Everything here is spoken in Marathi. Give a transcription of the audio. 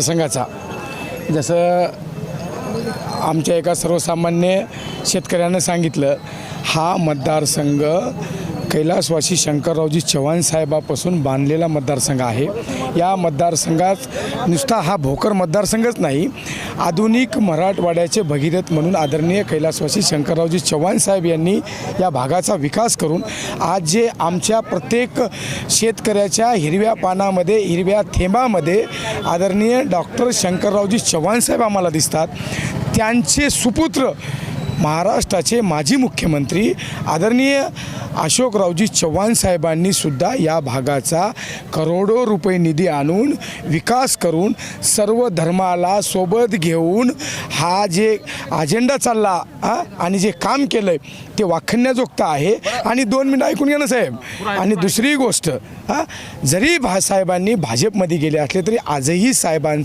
संघाचा जसं आमच्या एका सर्वसामान्य शेतकऱ्यानं सांगितलं हा मतदारसंघ कैलासवासी शंकररावजी चव्हाण साहेबापासून बांधलेला मतदारसंघ आहे. या मतदारसंघात नुसता हा भोकर मतदारसंघच नाही आधुनिक मराठवाड्याचे भगीरथ म्हणून आदरणीय कैलासवासी शंकररावजी चव्हाण साहेब यांनी या भागाचा विकास करून आज जे आमच्या प्रत्येक शेतकऱ्याच्या हिरव्या पानामध्ये हिरव्या थेंबामध्ये आदरणीय डॉक्टर शंकररावजी चव्हाण साहेब आम्हाला दिसतात. त्यांचे सुपुत्र महाराष्ट्राचे माजी मुख्यमंत्री आदरणीय अशोकरावजी चव्हाण साहेबांनी सुद्धा या भागाचा करोडो रुपये निधी आणून विकास करून सर्व धर्माला सोबत घेऊन हा जे अजेंडा चालला आणि जे काम केलं आहे ते वाखण्याजोगतं आहे. आणि दोन मिनटं ऐकून घ्या ना साहेब. आणि दुसरी गोष्ट हां जरी भा साहेबांनी भाजपमध्ये गेले असले तरी आजही साहेबांचं